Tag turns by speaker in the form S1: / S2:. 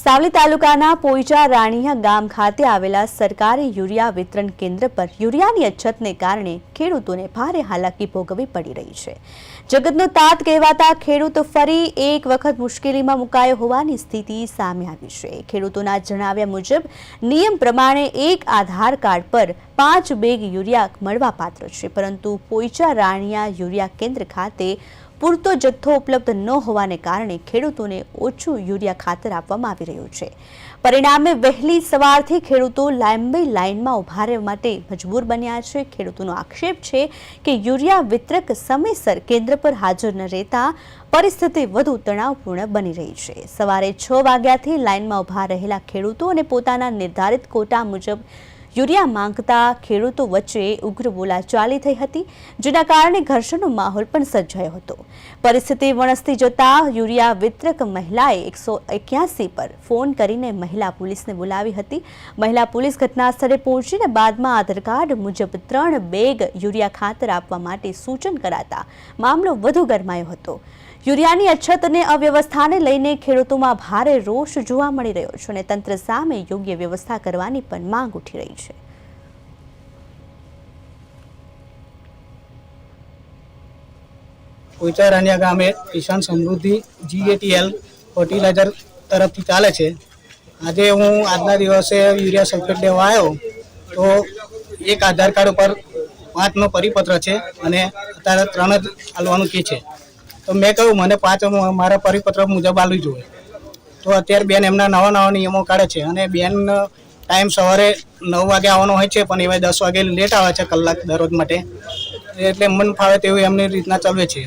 S1: સાવલી તાલુકાના પોઈચા રાણીયા ગામ ખાતે આવેલા સરકારી યુરિયા વિતરણ કેન્દ્ર પર યુરિયાની અછતને કારણે ખેડૂતોને ભારે હાલાકી ભોગવવી પડી રહી છે. જગતનો તાત કહેવાતા ખેડૂત ફરી એક વખત મુશ્કેલીમાં મુકાયો હોવાની સ્થિતિ સામે આવી છે. ખેડૂતોના જણાવ્યા મુજબ, નિયમ પ્રમાણે એક આધાર કાર્ડ પર પાંચ બેગ યુરિયા મળવાપાત્ર છે, પરંતુ પોઈચા રાણીયા યુરિયા કેન્દ્ર ખાતે પૂરતો જથ્થો ઉપલબ્ધ ન હોવાને કારણે ખેડૂતોને ઓછું યુરિયા ખાતર આપવામાં આવી રહ્યું છે. પરિણામે વહેલી સવારથી ખેડૂતો લાંબી લાઇનમાં ઊભા રહેવા માટે મજબૂર બન્યા છે. ખેડૂતોનો આક્ષેપ છે કે યુરિયા વિતરક સમયસર કેન્દ્ર પર હાજર ન રહેતા પરિસ્થિતિ વધુ તણાવપૂર્ણ બની રહી છે. સવારે છ વાગ્યાથી લાઇનમાં ઊભા રહેલા ખેડૂતો અને પોતાના નિર્ધારિત કોટા મુજબ યુરિયા માંગતા ખેડૂતો વચ્ચે ઉગ્ર બોલાચાલી થઈ હતી, જેના કારણે ઘર્ષણનો માહોલ પણ સર્જાયો હતો. પરિસ્થિતિ વણસતી જતા યુરિયા વિતરક મહિલાએ એકસો એક્યાસી પર ફોન કરીને મહિલા પોલીસને બોલાવી હતી. મહિલા પોલીસ ઘટના સ્થળે પહોંચીને બાદમાં આધાર કાર્ડ મુજબ ત્રણ બેગ યુરિયા ખાતર આપવા માટે સૂચન કરાતા મામલો વધુ ગરમાયો હતો. યુરિયાની અછત અને અવ્યવસ્થાને લઈને ખેડૂતોમાં ભારે રોષ જોવા મળી રહ્યો છે અને તંત્ર સામે યોગ્ય વ્યવસ્થા કરવાની પણ માંગ ઉઠી રહી છે.
S2: પોઈચા ગામે કિસાન સમૃદ્ધિ જીએટીએલ ફર્ટિલાઇઝર તરફથી ચાલે છે. આજે હું આજના દિવસે યુરિયા સલ્ફેટ લેવા આવ્યો, તો એક આધાર કાર્ડ ઉપર પાંચનો પરિપત્ર છે અને અત્યારે ત્રણ જ હાલવાનું કે છે. તો મેં કહ્યું, મને પાંચ મારા પરિપત્ર મુજબ આલવી જોઈએ. તો અત્યારે બેન એમના નવા નવા નિયમો કાઢે છે અને બેન, ટાઈમ સવારે નવ વાગે આવવાનો હોય છે, પણ એવા દસ વાગે લેટ આવે છે કલાક દરરોજ માટે. એટલે મન ફાવે તેવું એમની રીતના ચાલવે છે.